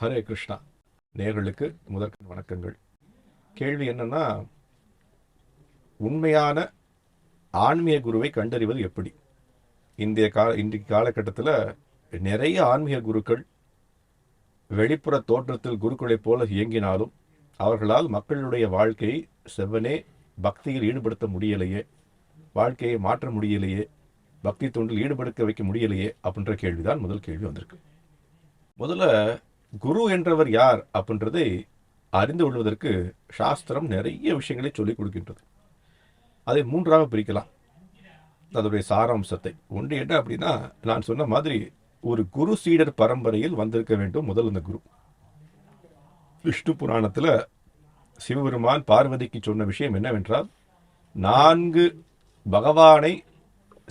ஹரே கிருஷ்ணா. நேர்களுக்கு முதற்க வணக்கங்கள். கேள்வி என்னன்னா உண்மையான ஆன்மீக குருவை கண்டறிவது எப்படி? இந்திய கால இன்றைக்கு காலகட்டத்தில் நிறைய ஆன்மீக குருக்கள் வெளிப்புற தோற்றத்தில் குருக்களைப் போல இயங்கினாலும் அவர்களால் மக்களுடைய வாழ்க்கையை செவ்வனே பக்தியில் ஈடுபடுத்த முடியலையே வாழ்க்கையை மாற்ற முடியலையே பக்தி தொண்டில் ஈடுபடுத்த வைக்க முடியலையே அப்படின்ற கேள்விதான் முதல் கேள்வி வந்திருக்கு. முதல்ல குரு என்றவர் யார் அப்படின்றதை அறிந்து கொள்வதற்கு சாஸ்திரம் நிறைய விஷயங்களை சொல்லிக் கொடுக்கின்றது. அதை மூன்றாக பிரிக்கலாம். அதனுடைய சாராம்சத்தை. ஒன்று என்ன அப்படின்னா நான் சொன்ன மாதிரி ஒரு குரு சீடர் பரம்பரையில் வந்திருக்க வேண்டும் முதல் அந்த குரு. விஷ்ணு புராணத்தில் சிவபெருமான் பார்வதிக்கு சொன்ன விஷயம் என்னவென்றால் நான்கு பகவானை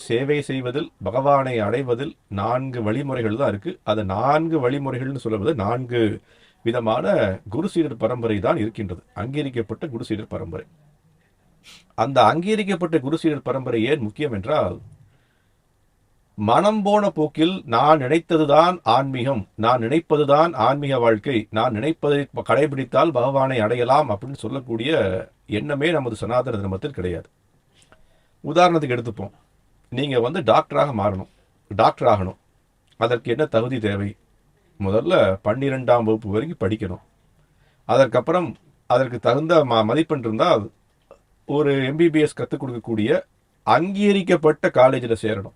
சேவை செய்வதில் பகவானை அடைவதில் நான்கு வழிமுறைகள் தான் இருக்கு. அது நான்கு வழிமுறைகள்னு சொல்லுவது நான்கு விதமான குருசீடர் பரம்பரை தான் இருக்கின்றது. அங்கீகரிக்கப்பட்ட குருசீடர் பரம்பரை. அந்த அங்கீகரிக்கப்பட்ட குருசீடர் பரம்பரை ஏன் முக்கியம் என்றால் மனம் போன போக்கில் நான் நினைத்ததுதான் ஆன்மீகம் நான் நினைப்பதுதான் ஆன்மீக வாழ்க்கை நான் நினைப்பதை கடைபிடித்தால் பகவானை அடையலாம் அப்படின்னு சொல்லக்கூடிய எண்ணமே நமது சனாதன தர்மத்தில் கிடையாது. உதாரணத்துக்கு எடுத்துப்போம். நீங்கள் வந்து டாக்டராக மாறணும். டாக்டர் ஆகணும். அதற்கு என்ன தகுதி தேவை? முதல்ல பன்னிரெண்டாம் வகுப்பு வரைக்கும் படிக்கணும். அதற்கப்புறம் அதற்கு தகுந்த ம மதிப்பெண் இருந்தால் ஒரு எம்பிபிஎஸ் கற்றுக் கொடுக்கக்கூடிய அங்கீகரிக்கப்பட்ட காலேஜில் சேரணும்.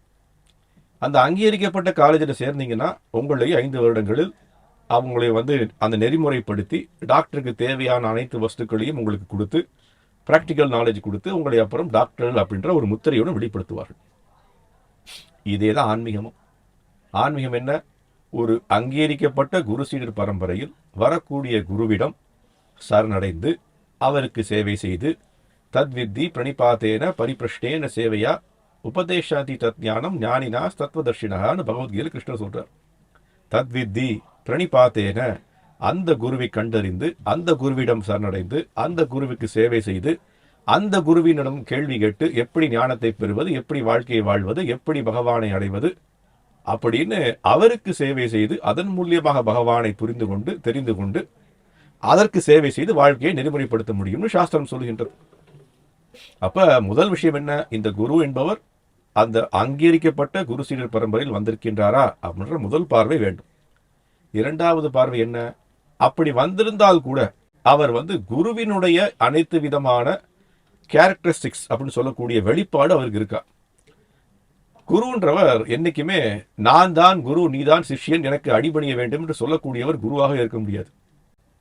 அந்த அங்கீகரிக்கப்பட்ட காலேஜில் சேர்ந்தீங்கன்னா உங்களுடைய ஐந்து வருடங்களில் அவங்களை வந்து அந்த நெறிமுறைப்படுத்தி டாக்டருக்கு தேவையான அனைத்து வஸ்துக்களையும் உங்களுக்கு கொடுத்து ப்ராக்டிக்கல் நாலேஜ் கொடுத்து உங்களை அப்புறம் டாக்டர்கள் அப்படின்ற ஒரு முத்திரையோடு வெளிப்படுத்துவார்கள். இதே தான் ஆன்மீகமும். ஆன்மீகம் என்ன? ஒரு அங்கீகரிக்கப்பட்ட குரு சீடர் பரம்பரையில் வரக்கூடிய குருவிடம் சரணடைந்து அவருக்கு சேவை செய்து தத்வித்தி பிரணிபாத்தேன பரிபிரஷ்டேன சேவையா உபதேசாதி தத் ஞானம் ஞானினா தத்துவதர்ஷினகான்னு பகவத்கீதையில் கிருஷ்ணர் சொல்றார். தத்வித்தி பிரணிபாத்தேன அந்த குருவை கண்டறிந்து அந்த குருவிடம் சரணடைந்து அந்த குருவுக்கு சேவை செய்து அந்த குருவினிடம் கேள்வி கேட்டு எப்படி ஞானத்தை பெறுவது எப்படி வாழ்க்கையை வாழ்வது எப்படி பகவானை அடைவது அப்படின்னு அவருக்கு சேவை செய்து அதன் மூலியமாக பகவானை புரிந்து கொண்டு தெரிந்து கொண்டு அதற்கு சேவை செய்து வாழ்க்கையை நெறிமுறைப்படுத்த முடியும்னு சாஸ்திரம் சொல்கின்றது. அப்ப முதல் விஷயம் என்ன? இந்த குரு என்பவர் அந்த அங்கீகரிக்கப்பட்ட குரு சீடர் பரம்பரையில் வந்திருக்கின்றாரா அப்படின்ற முதல் பார்வை வேண்டும். இரண்டாவது பார்வை என்ன? அப்படி வந்திருந்தால் கூட அவர் வந்து குருவினுடைய அனைத்து விதமான கேரக்டரிஸ்டிக்ஸ் அப்படின்னு சொல்லக்கூடிய வெளிப்பாடு அவருக்கு இருக்கா? குருன்றவர் என்னைக்குமே நான் தான் குரு நீதான் சிஷ்யன் எனக்கு அடிபணிய வேண்டும் என்று சொல்லக்கூடியவர் குருவாக இருக்க முடியாது.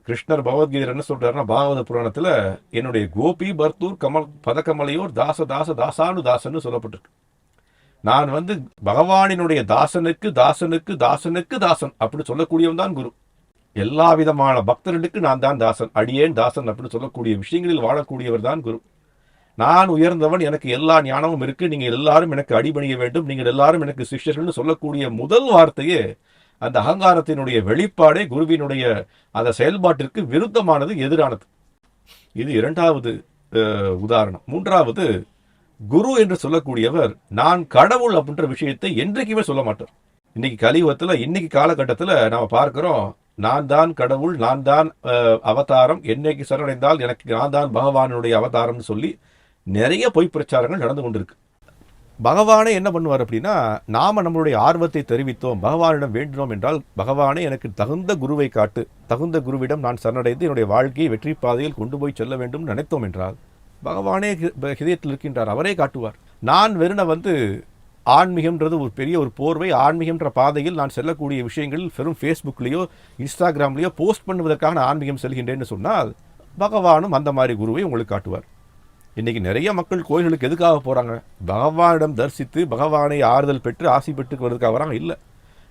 கிருஷ்ணர் பகவத்கீதை என்ன சொல்றாருன்னா பாகவத புராணத்துல என்னுடைய கோபி பர்தூர் கமல் பதக்கமலையோர் தாச தாச தாசானு தாசன்னு சொல்லப்பட்டிருக்கு. நான் வந்து பகவானினுடைய தாசனுக்கு தாசனுக்கு தாசனுக்கு தாசன் அப்படி சொல்லக்கூடியவன் தான் குரு. எல்லா விதமான பக்தர்களுக்கு நான் தான் தாசன் அடியேன் தாசன் அப்படின்னு சொல்லக்கூடிய விஷயங்களில் வாழக்கூடியவர் தான் குரு. நான் உயர்ந்தவன் எனக்கு எல்லா ஞானமும் இருக்கு நீங்க எல்லாரும் எனக்கு அடிபணிய வேண்டும் நீங்கள் எல்லாரும் எனக்கு சிஷ்யர்கள்னு சொல்லக்கூடிய முதல் வார்த்தையே அந்த அகங்காரத்தினுடைய வெளிப்பாடே குருவினுடைய அந்த செயல்பாட்டிற்கு விருத்தமானது எதிரானது. இது இரண்டாவது உதாரணம். மூன்றாவது குரு என்று சொல்லக்கூடியவர் நான் கடவுள் அப்படின்ற விஷயத்தை என்றைக்குமே சொல்ல மாட்டார். இன்னைக்கு கலியுகத்தில் இன்னைக்கு காலகட்டத்துல நாம பார்க்கிறோம் நான் தான் கடவுள் நான் தான் அஹ், அவதாரம் என்னைக்கு சரணடைந்தால் எனக்கு நான் தான் பகவானுடைய அவதாரம்னு சொல்லி நிறைய பொய் பிரச்சாரங்கள் நடந்து கொண்டிருக்கு. பகவானே என்ன பண்ணுவார் அப்படின்னா நாம் நம்மளுடைய ஆர்வத்தை தெரிவித்தோம் பகவானிடம் வேண்டினோம் என்றால் பகவானே எனக்கு தகுந்த குருவை காட்டு தகுந்த குருவிடம் நான் சரணடைந்து என்னுடைய வாழ்க்கையை வெற்றி பாதையில் கொண்டு போய் செல்ல வேண்டும் நினைத்தோம் என்றால் பகவானே ஹி- ஹிதயத்தில் இருக்கின்றார் அவரே காட்டுவார். நான் வெறுன வந்து ஆன்மீகம்ன்றது ஒரு பெரிய ஒரு போர்வை ஆன்மீகம்ன்ற பாதையில் நான் செல்லக்கூடிய விஷயங்களில் வெறும் ஃபேஸ்புக்லேயோ இன்ஸ்டாகிராம்லேயோ போஸ்ட் பண்ணுவதற்காக நான் ஆன்மீகம் செல்கின்றேன்னு சொன்னால் பகவானும் அந்த மாதிரி குருவை உங்களுக்கு காட்டுவார். இன்றைக்கி நிறைய மக்கள் கோயில்களுக்கு எதுக்காக போகிறாங்க பகவானிடம் தரிசித்து பகவானை ஆறுதல் பெற்று ஆசி பெற்று வருவதற்காக வராங்க? இல்லை.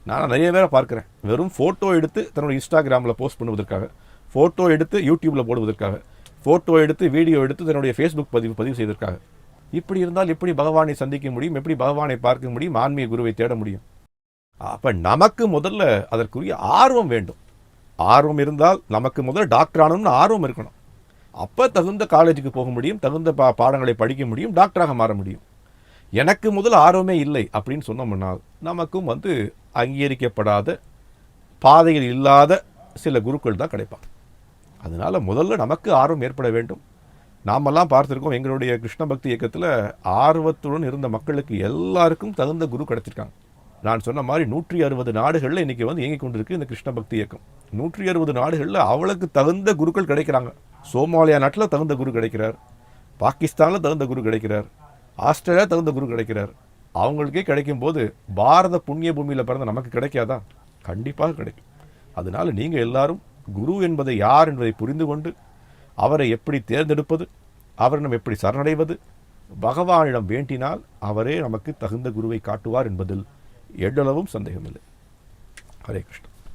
நான் நிறைய பேரை பார்க்குறேன். வெறும் ஃபோட்டோ எடுத்து தன்னோட இன்ஸ்டாகிராமில் போஸ்ட் பண்ணுவதற்காக ஃபோட்டோ எடுத்து யூடியூப்பில் போடுவதற்காக ஃபோட்டோ எடுத்து வீடியோ எடுத்து தன்னுடைய ஃபேஸ்புக் பதிவு பதிவு செய்வதற்காக. இப்படி இருந்தால் எப்படி பகவானை சந்திக்க முடியும்? எப்படி பகவானை பார்க்க முடியும்? ஆன்மீக குருவை தேட முடியும்? அப்போ நமக்கு முதல்ல அதற்குரிய ஆர்வம் வேண்டும். ஆர்வம் இருந்தால் நமக்கு முதல்ல டாக்டர் ஆகணும்னு ஆர்வம் இருக்கணும். அப்போ தகுந்த காலேஜுக்கு போக முடியும் தகுந்த பா பாடங்களை படிக்க முடியும் டாக்டராக மாற முடியும். எனக்கு முதல் ஆர்வமே இல்லை அப்படின்னு சொன்னோம்னா நமக்கும் வந்து அங்கீகரிக்கப்படாத பாதையில் இல்லாத சில குருக்கள் தான் கிடைப்பாங்க. அதனால் முதல்ல நமக்கு ஆர்வம் ஏற்பட வேண்டும். நாமெல்லாம் பார்த்துருக்கோம் எங்களுடைய கிருஷ்ண பக்தி இயக்கத்தில் ஆர்வத்துடன் இருந்த மக்களுக்கு எல்லாருக்கும் தகுந்த குரு கிடச்சிருக்காங்க. நான் சொன்ன மாதிரி நூற்றி அறுபது நாடுகளில் இன்றைக்கி வந்து இயங்கிக் கொண்டிருக்கு இந்த கிருஷ்ண பக்தி இயக்கம். நூற்றி அறுபது நாடுகளில் அவளுக்கு தகுந்த குருக்கள் கிடைக்கிறாங்க. சோமாலியா நாட்டில் தகுந்த குரு கிடைக்கிறார். பாகிஸ்தானில் தகுந்த குரு கிடைக்கிறார். ஆஸ்திரேலியா தகுந்த குரு கிடைக்கிறார். அவங்களுக்கே கிடைக்கும் போது பாரத புண்ணிய பூமியில் பிறந்த நமக்கு கிடைக்காதா? கண்டிப்பாக கிடைக்கும். அதனால் நீங்கள் எல்லாரும் குரு என்பதை யார் என்பதை புரிந்து கொண்டு அவரை எப்படி தேர்ந்தெடுப்பது அவரிடம் எப்படி சரணடைவது பகவானிடம் வேண்டினால் அவரே நமக்கு தகுந்த குருவை காட்டுவார் என்பதில் எவ்வளவும் சந்தேகமில்லை. ஹரே கிருஷ்ணா.